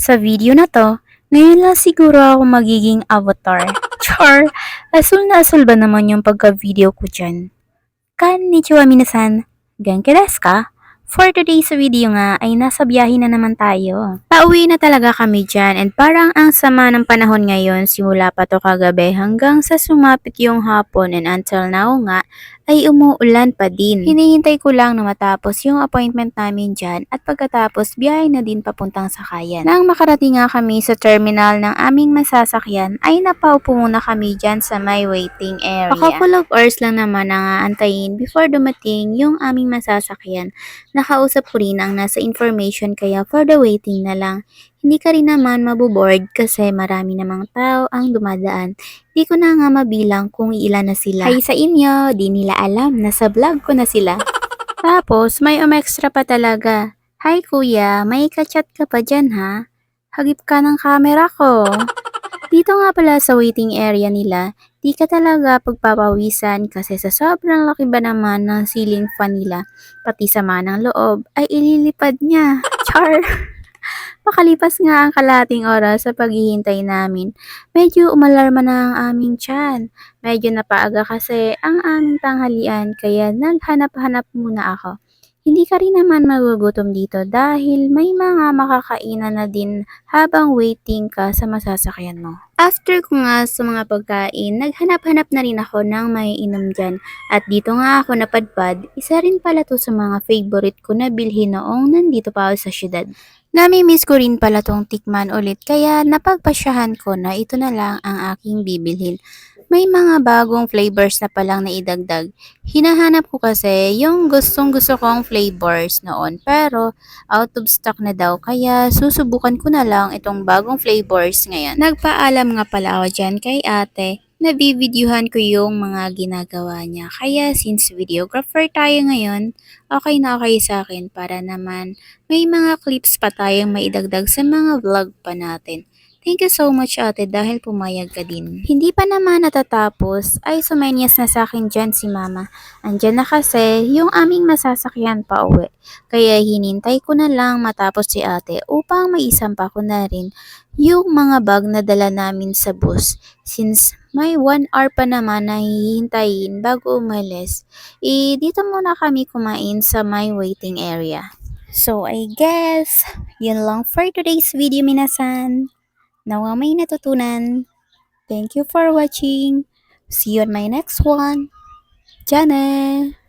Sa video na to, ngayon lang siguro ako magiging avatar. Char, asul na asul ba naman yung pagka-video ko dyan? Konnichiwa minasan, genki desu ka? For today's video nga ay nasa biyahe na naman tayo. Pauwi na talaga kami dyan and parang ang sama ng panahon ngayon simula pa to kagabi hanggang sa sumapit yung hapon and until now nga ay umuulan pa din. Hinihintay ko lang na matapos yung appointment namin dyan at pagkatapos biyahe na din papuntang sakayan. Nang makarating nga kami sa terminal ng aming masasakyan ay napaupo muna kami dyan sa may waiting area. A couple of hours lang naman ang aantayin before dumating yung aming masasakyan. Nakausap ko rin ang nasa information kaya for the waiting na lang. Hindi ka rin naman mabuboard kasi marami namang tao ang dumadaan. Di ko na nga mabilang kung ilan na sila. Hay sa inyo, di nila alam na sa vlog ko na sila. Tapos, may umextra pa talaga. Hi kuya, may kachat ka pa dyan ha? Hagip ka ng camera ko. Dito nga pala sa waiting area nila, di ka talaga pagpapawisan kasi sa sobrang laki ba naman ng ceiling fan nila, pati sama ng loob ay ililipad niya. Char! Makalipas nga ang kalating oras sa paghihintay namin, medyo umalarma na ang aming tiyan. Medyo napaaga kasi ang aming tanghalian kaya naghanap-hanap muna ako. Hindi ka rin naman magugutom dito dahil may mga makakainan na din habang waiting ka sa masasakyan mo. After ko nga sa mga pagkain, naghanap-hanap na rin ako ng may inom dyan. At dito nga ako napadpad, isa rin pala to sa mga favorite ko na bilhin noong nandito pa ako sa syudad. Nami-miss ko rin pala tong tikman ulit kaya napagpasyahan ko na ito na lang ang aking bibilhin. May mga bagong flavors na palang naidagdag. Hinahanap ko kasi yung gustong gusto kong flavors noon pero out of stock na daw kaya susubukan ko na lang itong bagong flavors ngayon. Nagpaalam nga pala ako dyan kay ate na bibidyohan ko yung mga ginagawa niya. Kaya since videographer tayo ngayon, okay na okay sa akin para naman may mga clips pa tayong maidagdag sa mga vlog pa natin. Thank you so much ate dahil pumayag ka din. Hindi pa naman natatapos ay sumenyas na sa akin dyan si mama. Andyan na kasi yung aming masasakyan pa uwi. Kaya hinintay ko na lang matapos si ate upang maisampa ko na rin yung mga bag na dala namin sa bus. Since may one hour pa naman na hihintayin bago umalis, eh dito muna kami kumain sa my waiting area. So I guess, yun lang for today's video minasan. Nawa may natutunan. Thank you for watching. See you on my next one. Jana!